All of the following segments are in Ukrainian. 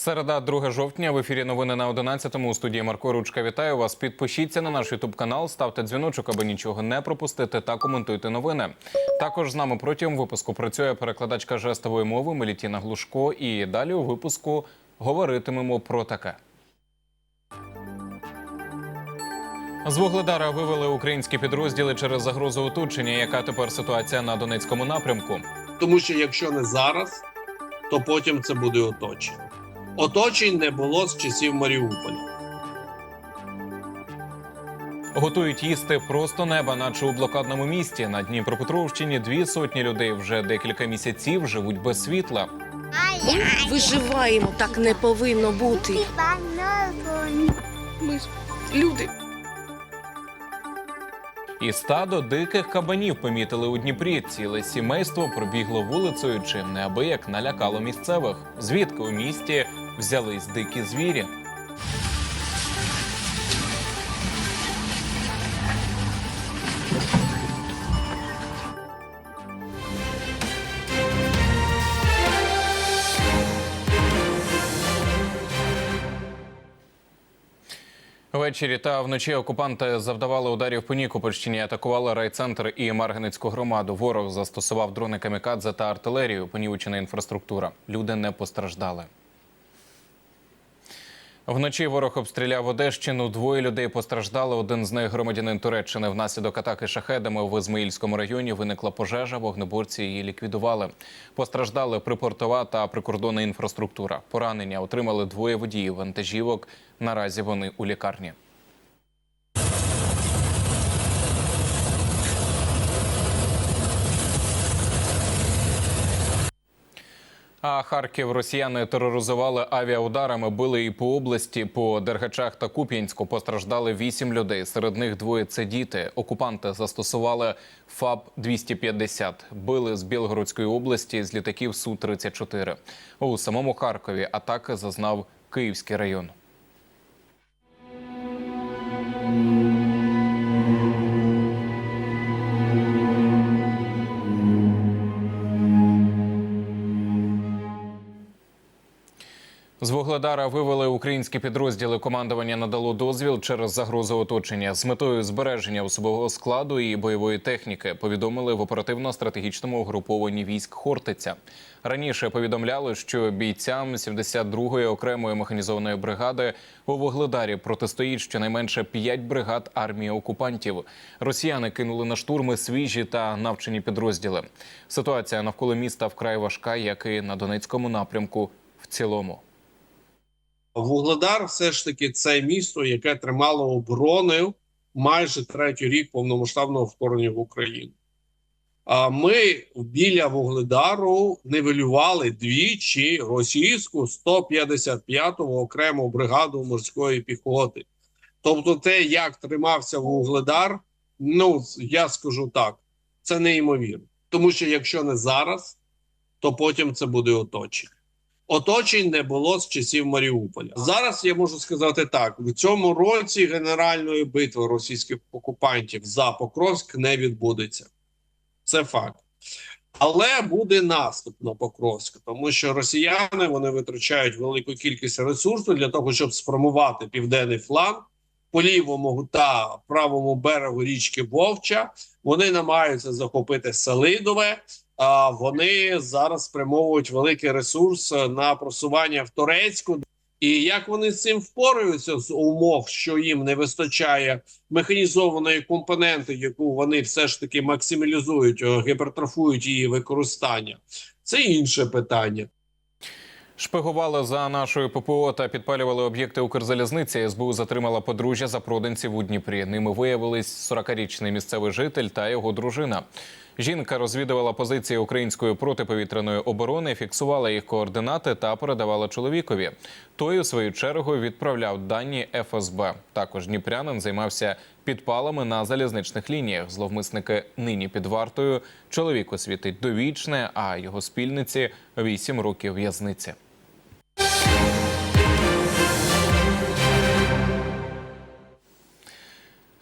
Середа, 2 жовтня. В ефірі новини на 11-му. У студії Марко Ручка. Вітаю вас. Підпишіться на наш ютуб канал, ставте дзвіночок, аби нічого не пропустити, та коментуйте новини. Також з нами протягом випуску працює перекладачка жестової мови Мелітіна Глушко. І далі у випуску говоритимемо про таке. З Вугледара вивели українські підрозділи через загрозу оточення. Яка тепер ситуація на Донецькому напрямку? Тому що якщо не зараз, то потім це буде оточення. Оточень не було з часів Маріуполя. Готують їсти просто неба, наче у блокадному місті. На Дніпропетровщині дві сотні людей вже декілька місяців живуть без світла. Ми виживаємо, так не повинно бути. Ми ж люди. І стадо диких кабанів помітили у Дніпрі. Ціле сімейство пробігло вулицею, чим неабияк налякало місцевих. Звідки у місті взялись дикі звірі? Ввечері та вночі окупанти завдавали ударів по Нікопольщині, атакували райцентр і Марганецьку громаду. Ворог застосував дрони камікадзе та артилерію. Понівечена інфраструктура. Люди не постраждали. Вночі ворог обстріляв Одещину. Двоє людей постраждали. Один з них громадянин Туреччини. Внаслідок атаки шахедами в Ізмаїльському районі виникла пожежа. Вогнеборці її ліквідували. Постраждали припортова та прикордонна інфраструктура. Поранення отримали двоє водіїв вантажівок. Наразі вони у лікарні. А Харків росіяни тероризували авіаударами, били і по області, по Дергачах та Куп'янську. Постраждали вісім людей. Серед них двоє це діти. Окупанти застосували ФАБ 250 Били з Білгородської області з літаків Су 34 У самому Харкові атаки зазнав Київський район. З Вугледара вивели українські підрозділи. Командування надало дозвіл через загрозу оточення з метою збереження особового складу і бойової техніки. Повідомили в оперативно-стратегічному угрупованні військ Хортиця. Раніше повідомляли, що бійцям 72-ї окремої механізованої бригади у Вугледарі протистоїть щонайменше 5 бригад армії окупантів. Росіяни кинули на штурми свіжі та навчені підрозділи. Ситуація навколо міста вкрай важка, як і на Донецькому напрямку в цілому. Вугледар все ж таки це місто, яке тримало обороною майже третій рік повномасштабного вторгнення в Україну. А ми біля Вугледару нивелювали двічі російську 155-ту окрему бригаду морської піхоти. Тобто, те, як тримався Вугледар, ну я скажу так, це неймовірно. Тому що якщо не зараз, то потім це буде оточення. Оточень не було з часів Маріуполя. Зараз я можу сказати так: в цьому році генеральної битви російських окупантів за Покровськ не відбудеться. Це факт. Але буде наступ на Покровськ, тому що росіяни вони витрачають велику кількість ресурсу для того, щоб сформувати південний фланг по лівому та правому берегу річки Вовча. Вони намагаються захопити Селидове. Вони зараз спрямовують великий ресурс на просування в Турецьку. І як вони з цим впораються з умов, що їм не вистачає механізованої компоненти, яку вони все ж таки максималізують, е, гіпертрофують її використання, це інше питання. Шпигували за нашою ППО та підпалювали об'єкти Укрзалізниці. СБУ затримала подружжя запроданців у Дніпрі. Ними виявились 40-річний місцевий житель та його дружина. Жінка розвідувала позиції української протиповітряної оборони, фіксувала їх координати та передавала чоловікові. Той, у свою чергу, відправляв дані ФСБ. Також Дніпрянин займався підпалами на залізничних лініях. Зловмисники нині під вартою. Чоловіку світить довічне, а його спільниці 8 років в'язниці.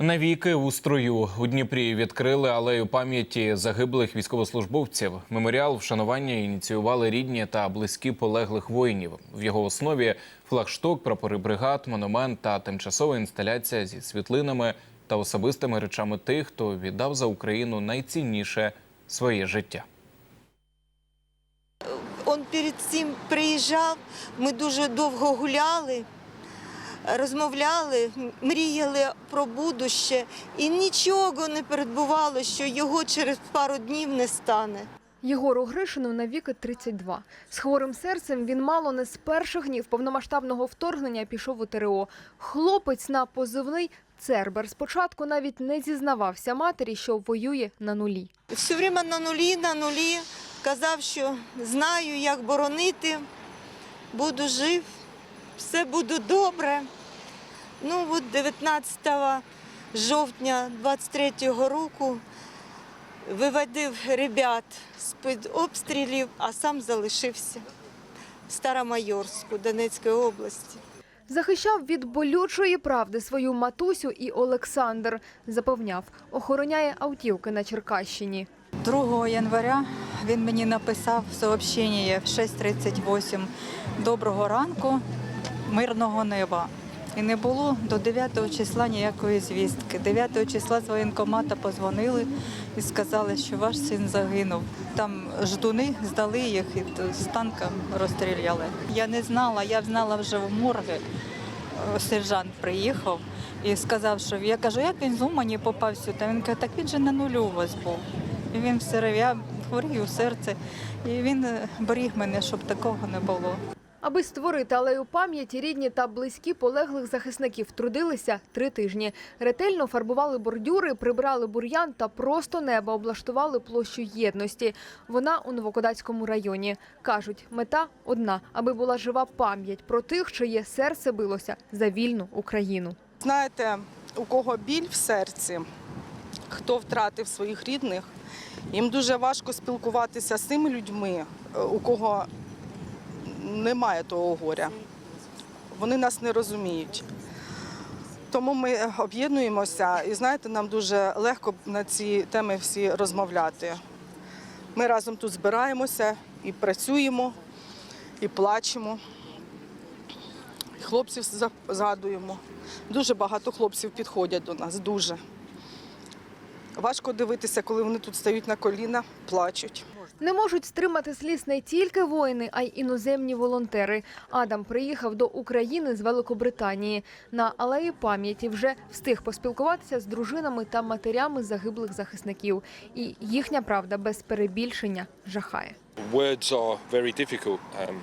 Навіки у строю у Дніпрі відкрили алею пам'яті загиблих військовослужбовців. Меморіал вшанування ініціювали рідні та близькі полеглих воїнів. В його основі флагшток, прапори бригад, монумент та тимчасова інсталяція зі світлинами та особистими речами тих, хто віддав за Україну найцінніше своє життя. Он перед цим приїжджав, ми дуже довго гуляли, розмовляли, мріяли про будуще, і нічого не передбувало, що його через пару днів не стане. Єгору Гришину на віки 32. З хворим серцем він мало не з перших днів повномасштабного вторгнення пішов у ТРО. Хлопець на позивний Цербер спочатку навіть не зізнавався матері, що воює на нулі. Все время на нулі, на нулі. Казав, що знаю, як боронити, буду жив, все буде добре. Ну, от 19 жовтня 23-го року виводив ребят з-під обстрілів, а сам залишився в Старомайорську Донецької області. Захищав від болючої правди свою матусю і Олександр. Запевняв, охороняє автівки на Черкащині. 2 января він мені написав сообщення в 6.38 «Доброго ранку, мирного неба». І не було до 9 числа ніякої звістки. 9 числа з воєнкомата позвонили і сказали, що ваш син загинув. Там ждуни здали їх і з танка розстріляли. Я не знала, я знала вже в морги. Е, Сержант приїхав і сказав, що я кажу, як він з Умані попав сюди. Він каже, так він же на нулю у вас був. І він все рев, я хворію серце. І він е, беріг мене, щоб такого не було. Аби створити алею пам'яті, рідні та близькі полеглих захисників трудилися три тижні. Ретельно фарбували бордюри, прибрали бур'ян та просто небо облаштували площу єдності. Вона у Новокодацькому районі. Кажуть, мета одна, аби була жива пам'ять про тих, чиє серце билося за вільну Україну. Знаєте, у кого біль в серці, хто втратив своїх рідних, їм дуже важко спілкуватися з тими людьми, е, у кого немає того горя. Вони нас не розуміють. Тому ми об'єднуємося і знаєте, нам дуже легко на ці теми всі розмовляти. Ми разом тут збираємося і працюємо, і плачемо. Хлопців згадуємо. Дуже багато хлопців підходять до нас, дуже. Важко дивитися, коли вони тут стають на коліна, плачуть. Не можуть стримати сліз не тільки воїни, а й іноземні волонтери. Адам приїхав до України з Великобританії. На алеї пам'яті вже встиг поспілкуватися з дружинами та матерями загиблих захисників. І їхня правда без перебільшення жахає. Words are very difficult. Um,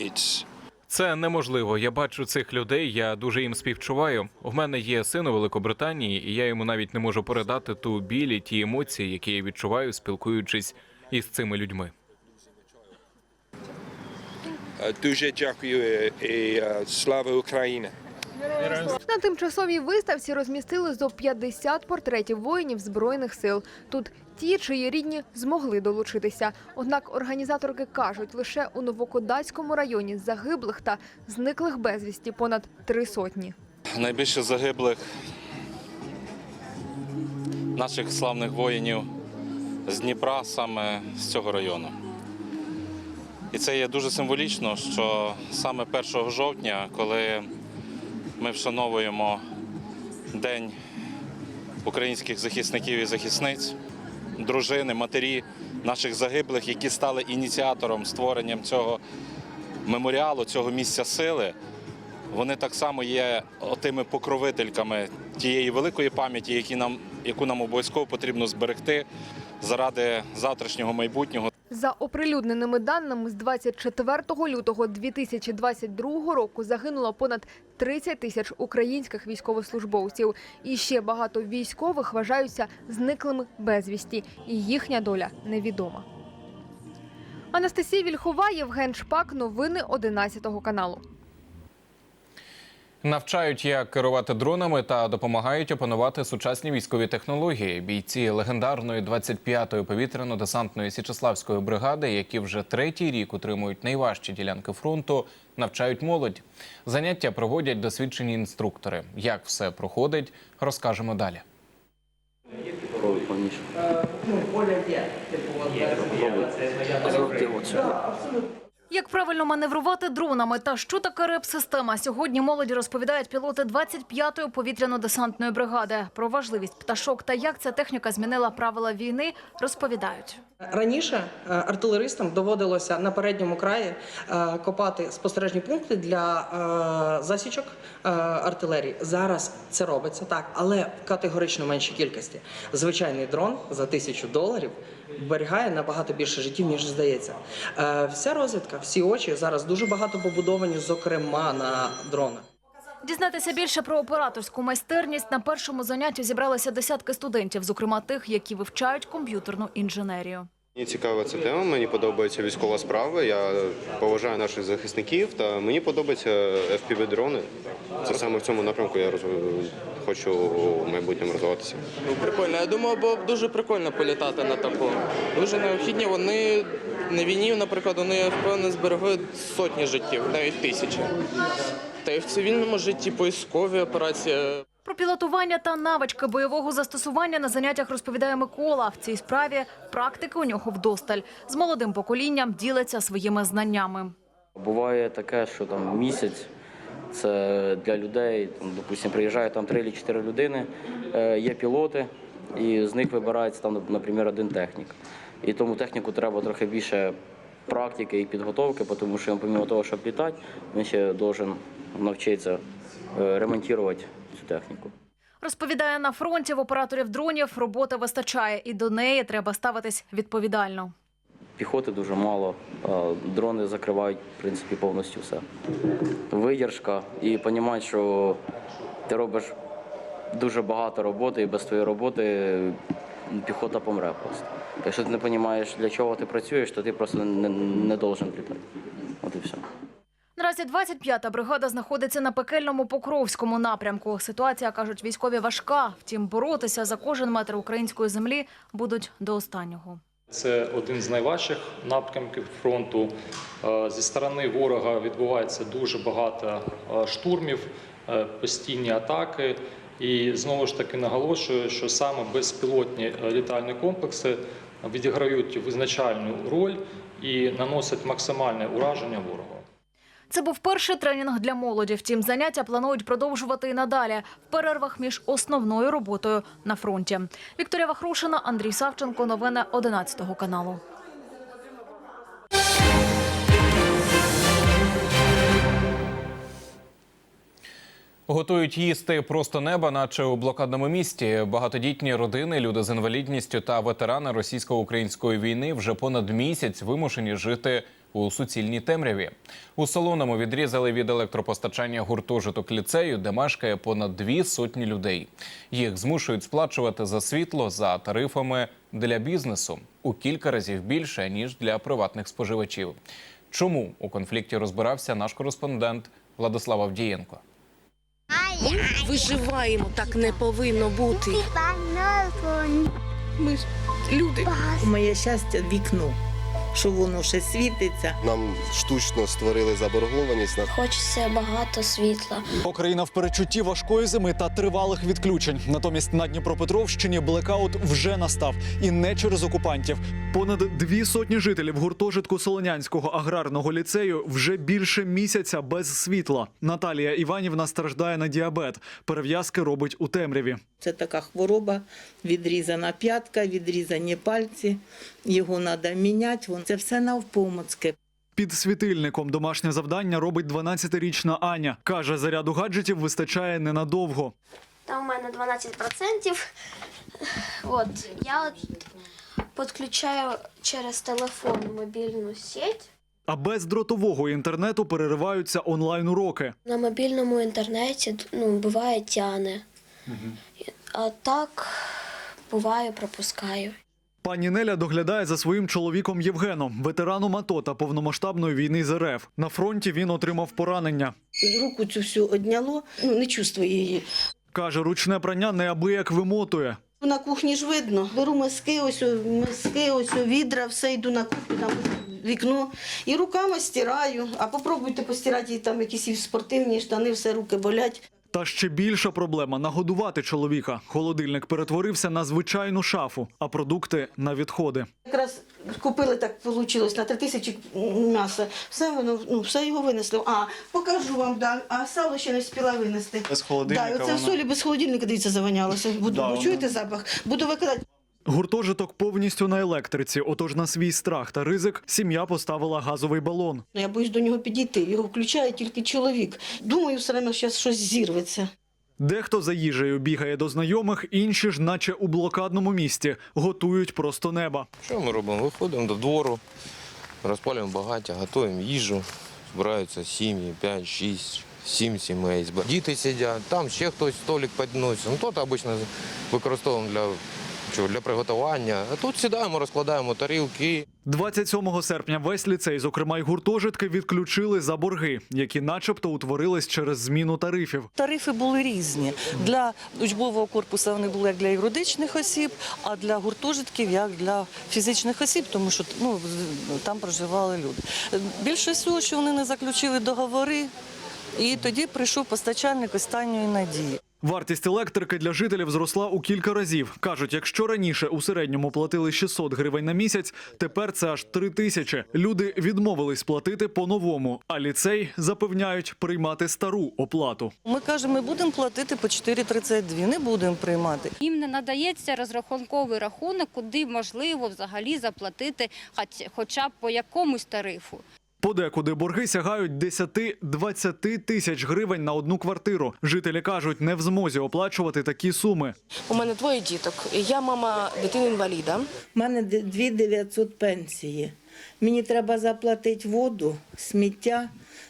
it's Це неможливо. Я бачу цих людей. Я дуже їм співчуваю. У мене є син у Великобританії, і я йому навіть не можу передати ту біль і ті емоції, які я відчуваю, спілкуючись із цими людьми. uh, дуже дякую е, і е, слава Україні. На тимчасовій виставці розмістили зо 50 портретів воїнів збройних сил. Тут ті, чиї рідні змогли долучитися. Однак організаторки кажуть, лише у Новокодацькому районі загиблих та зниклих безвісті понад три сотні. найбільше загиблих наших славних воїнів з Дніпра саме з цього району. І це є дуже символічно, що саме 1 жовтня, коли ми вшановуємо День українських захисників і захисниць, дружини, матері наших загиблих, які стали ініціатором створенням цього меморіалу, цього місця сили, вони так само є тими покровительками тієї великої пам'яті, яку нам обов'язково потрібно зберегти заради завтрашнього майбутнього. За оприлюдненими даними, з 24 лютого 2022 року загинуло понад 30 тисяч українських військовослужбовців. І ще багато військових вважаються зниклими безвісті, і їхня доля невідома. Анастасія Вільхова, Євген Шпак. Новини 11 каналу. Навчають, як керувати дронами та допомагають опанувати сучасні військові технології. Бійці легендарної 25-ї повітряно-десантної Січеславської бригади, які вже третій рік утримують найважчі ділянки фронту, навчають молодь. Заняття проводять досвідчені інструктори. Як все проходить, розкажемо далі. Як правильно маневрувати дронами та що таке реп-система? Сьогодні молоді розповідають пілоти 25-ї повітряно-десантної бригади. Про важливість пташок та як ця техніка змінила правила війни, розповідають. Раніше е, артилеристам доводилося на передньому краї е, копати спостережні пункти для е, засічок артилерії. Зараз це робиться так, але в категорично меншій кількості. Звичайний дрон за тисячу доларів вберігає набагато більше життів, ніж здається. Е, Вся розвідка, всі очі зараз дуже багато побудовані, зокрема на дронах. Дізнатися більше про операторську майстерність на першому занятті зібралися десятки студентів, зокрема тих, які вивчають комп'ютерну інженерію. Мені цікава ця тема, мені подобається військова справа. Я поважаю наших захисників та мені подобаються FPV-дрони. Це саме в цьому напрямку я хочу в майбутньому розвиватися. Ну, прикольно. Я думаю, було дуже прикольно політати на такому. Дуже необхідні. Вони на війні, наприклад, вони я впевнений зберегли сотні життів, навіть тисячі. Та й в цивільному житті поискові операції. Про пілотування та навички бойового застосування на заняттях розповідає Микола. В цій справі практики у нього вдосталь. З молодим поколінням ділиться своїми знаннями. Буває таке, що там місяць це для людей, там, допустим, приїжджає там 3 чи 4 людини, е, є пілоти, і з них вибирається там, наприклад, один технік. І тому техніку треба трохи більше практики і підготовки, тому що помимо того, щоб літати, він ще должен навчитися е, ремонтувати цю техніку. Розповідає, на фронті в операторів дронів роботи вистачає, і до неї треба ставитись відповідально. Піхоти дуже мало, дрони закривають в принципі повністю все. Видержка і розуміти, що ти робиш дуже багато роботи, і без твоєї роботи піхота помре просто. Якщо ти не розумієш, для чого ти працюєш, то ти просто не, не должен літати. От і все. Наразі 25-та бригада знаходиться на пекельному Покровському напрямку. Ситуація, кажуть військові, важка. Втім, боротися за кожен метр української землі будуть до останнього. Це один з найважчих напрямків фронту. Е, Зі сторони ворога відбувається дуже багато е, штурмів, е, постійні атаки. І знову ж таки наголошую, що саме безпілотні літальні комплекси відіграють визначальну роль і наносять максимальне ураження ворогу. Це був перший тренінг для молоді. Втім, заняття планують продовжувати і надалі в перервах між основною роботою на фронті. Вікторія Вахрушина, Андрій Савченко. Новини 11 каналу. Готують їсти просто неба, наче у блокадному місті. Багатодітні родини, люди з інвалідністю та ветерани російсько-української війни вже понад місяць вимушені жити у суцільній темряві. У солоному відрізали від електропостачання гуртожиток ліцею, де мешкає понад дві сотні людей. Їх змушують сплачувати за світло за тарифами для бізнесу у кілька разів більше ніж для приватних споживачів. Чому у конфлікті розбирався наш кореспондент Владислав Авдієнко? Ми виживаємо, так не повинно бути. Ми ж люди. Моє щастя вікно, що воно ще світиться. Нам штучно створили заборгованість на Хочеться багато світла. Україна в перечутті важкої зими та тривалих відключень. Натомість на Дніпропетровщині блекаут вже настав і не через окупантів. Понад дві сотні жителів гуртожитку Солонянського аграрного ліцею вже більше місяця без світла. Наталія Іванівна страждає на діабет. Перев'язки робить у темряві. Це така хвороба, відрізана п'ятка, відрізані пальці. Його треба міняти. Вон- Це все навпомоцьке. Під світильником домашнє завдання робить 12-річна Аня. Каже, заряду гаджетів вистачає ненадовго. Там у мене 12%. От, я от підключаю через телефон мобільну сеть. А без дротового інтернету перериваються онлайн-уроки. На мобільному інтернеті ну, буває тяне. А так буває пропускаю. Пані Неля доглядає за своїм чоловіком Євгеном, ветераном АТО та повномасштабної війни з РФ. На фронті він отримав поранення. Руку цю всю одняло, ну не чувствую її. Каже, ручне прання неабияк вимотує. На кухні ж видно. Беру миски, ось миски, ось відра, все йду на кухню, там вікно. І руками стираю. А попробуйте постирати і там якісь спортивні штани, все руки болять. Та ще більша проблема нагодувати чоловіка. Холодильник перетворився на звичайну шафу, а продукти на відходи. Якраз купили так вийшло на три тисячі м'яса. Все воно ну все його винесли. А покажу вам, да. а сало ще не спіла винести. Без холодильника Да, оце в солі без холодильника, дивіться, завонялося. Буду Да, чуєте запах? Буду викидати. Гуртожиток повністю на електриці. Отож на свій страх та ризик сім'я поставила газовий балон. Ну, Я боюсь до нього підійти. Його включає тільки чоловік. Думаю, все одно зараз щось зірветься. Дехто за їжею бігає до знайомих, інші ж, наче у блокадному місті, готують просто неба. Що ми робимо? Виходимо до двору, розпалюємо багаття, готуємо їжу, збираються сім'ї, 5, 6, 7 сімей. Діти сидять, там ще хтось столик підносить. Ну, то обично використовуємо для, для приготування. А тут сідаємо, розкладаємо тарілки. 27 серпня весь ліцей, зокрема й гуртожитки, відключили за борги, які начебто утворились через зміну тарифів. Тарифи були різні. Для учбового корпусу вони були як для юридичних осіб, а для гуртожитків як для фізичних осіб, тому що ну, там проживали люди. Більше всього, що вони не заключили договори, і тоді прийшов постачальник останньої надії. Вартість електрики для жителів зросла у кілька разів. Кажуть, якщо раніше у середньому платили 600 гривень на місяць, тепер це аж 3 тисячі. Люди відмовились платити по-новому, а ліцей запевняють приймати стару оплату. Ми кажемо, ми будемо платити по 4,32, не будемо приймати. Їм не надається розрахунковий рахунок, куди можливо взагалі заплатити хоч- хоча б по якомусь тарифу. Подекуди борги сягають 10-20 тисяч гривень на одну квартиру. Жителі кажуть, не в змозі оплачувати такі суми. У мене двоє діток. Я мама дитини-інваліда. У мене 2900 пенсії. Мені треба заплатити воду, сміття.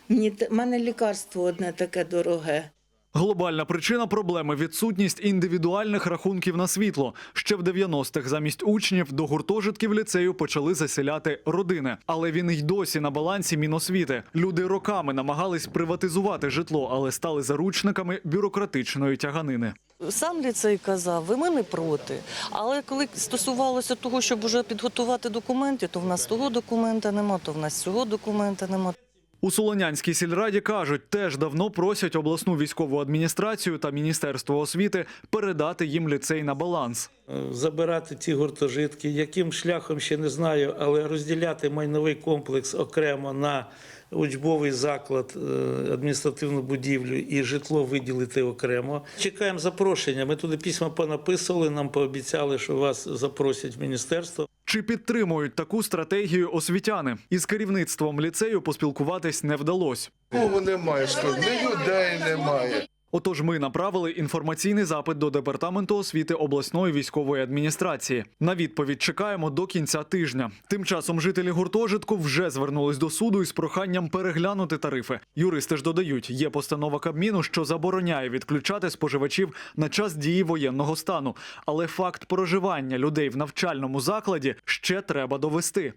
Мені мене лікарство одне таке дороге. Глобальна причина проблеми відсутність індивідуальних рахунків на світло. Ще в 90-х замість учнів до гуртожитків ліцею почали заселяти родини. Але він й досі на балансі Міносвіти. Люди роками намагались приватизувати житло, але стали заручниками бюрократичної тяганини. Сам ліцей казав, ви ми не проти. Але коли стосувалося того, щоб вже підготувати документи, то в нас того документа нема, то в нас цього документа нема. У Солонянській сільраді кажуть, теж давно просять обласну військову адміністрацію та міністерство освіти передати їм ліцей на баланс. забирати ці гуртожитки, яким шляхом ще не знаю, але розділяти майновий комплекс окремо на учбовий заклад, е, адміністративну будівлю і житло виділити окремо. Чекаємо запрошення. Ми туди письма понаписували, нам пообіцяли, що вас запросять в міністерство. Чи підтримують таку стратегію освітяни? Із керівництвом ліцею поспілкуватись не вдалося. Кого немає, що людей немає. Отож, ми направили інформаційний запит до департаменту освіти обласної військової адміністрації. На відповідь чекаємо до кінця тижня. Тим часом жителі гуртожитку вже звернулись до суду із проханням переглянути тарифи. Юристи ж додають, є постанова Кабміну, що забороняє відключати споживачів на час дії воєнного стану. Але факт проживання людей в навчальному закладі ще треба довести.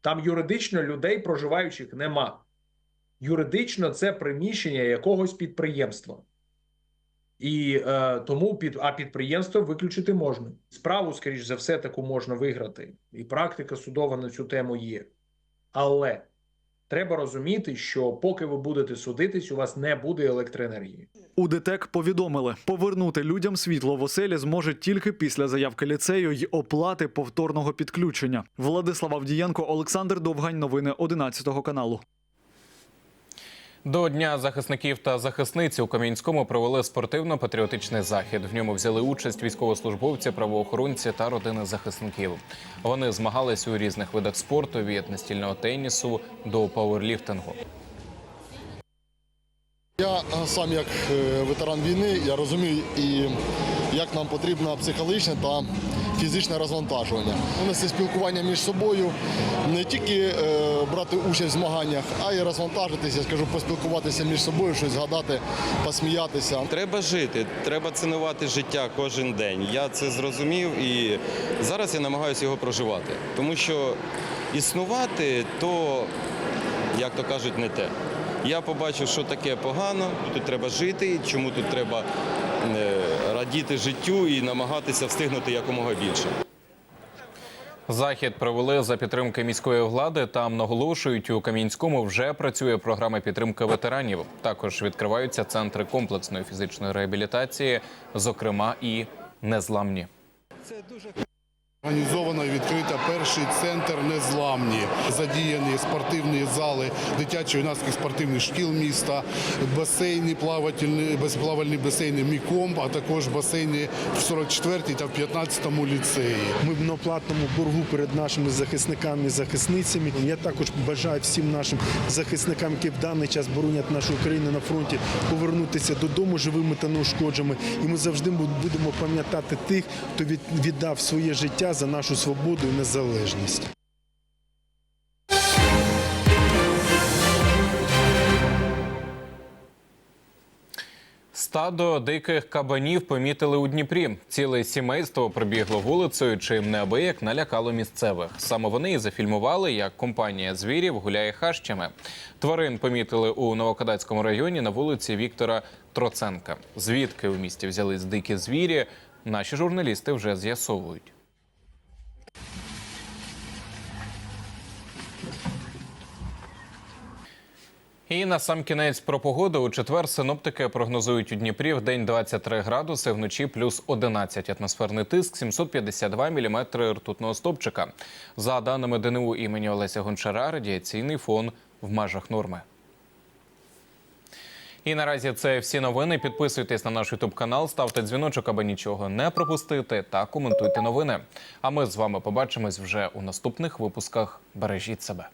Там юридично людей проживаючих нема. Юридично це приміщення якогось підприємства. І е, тому під а підприємство виключити можна. Справу, скоріш за все, таку можна виграти. І практика судова на цю тему є. Але треба розуміти, що поки ви будете судитись, у вас не буде електроенергії. У ДТЕК повідомили, повернути людям світло в оселі зможе тільки після заявки ліцею й оплати повторного підключення. Владислав Авдієнко, Олександр Довгань. Новини 11 каналу. До Дня захисників та захисниць у Кам'янському провели спортивно-патріотичний захід. В ньому взяли участь військовослужбовці, правоохоронці та родини захисників. Вони змагались у різних видах спорту від настільного тенісу до пауерліфтингу. Я е, сам як е, ветеран війни, я розумію і як нам потрібно психологічне та фізичне розвантажування. Вони це спілкування між собою не тільки е, брати участь в змаганнях, а й розвантажитися, скажу, поспілкуватися між собою, щось згадати, посміятися. Треба жити, треба цінувати життя кожен день. Я це зрозумів і зараз я намагаюся його проживати. Тому що існувати то, як то кажуть, не те. Я побачив, що таке погано, тут треба жити, чому тут треба е, радіти життю і намагатися встигнути якомога більше. Захід провели за підтримки міської влади. Там наголошують, у Кам'янському вже працює програма підтримки ветеранів. Також відкриваються центри комплексної фізичної реабілітації, зокрема і незламні. Організовано і відкрито перший центр незламні. Задіяні спортивні зали дитячо-юнацьких спортивних шкіл міста, басейни, безплавальні басейни МІКОМ, а також басейни в 44-й та в 15-му ліцеї. Ми в неоплатному боргу перед нашими захисниками і захисницями. Я також бажаю всім нашим захисникам, які в даний час боронять нашу Україну на фронті, повернутися додому живими та неушкодженими. І ми завжди будемо пам'ятати тих, хто від- віддав своє життя за нашу свободу і незалежність. Стадо диких кабанів помітили у Дніпрі. Ціле сімейство пробігло вулицею, чим неабияк налякало місцевих. Саме вони і зафільмували, як компанія звірів гуляє хащами. Тварин помітили у Новокадацькому районі на вулиці Віктора Троценка. Звідки у місті взялись дикі звірі, наші журналісти вже з'ясовують. І на сам кінець про погоду у четвер синоптики прогнозують у Дніпрі в день 23 градуси, вночі плюс 11 атмосферний тиск, 752 міліметри ртутного стопчика. За даними ДНУ імені Олеся Гончара, радіаційний фон в межах норми. І наразі це всі новини. Підписуйтесь на наш ютуб канал, ставте дзвіночок, аби нічого не пропустити, та коментуйте новини. А ми з вами побачимось вже у наступних випусках. Бережіть себе.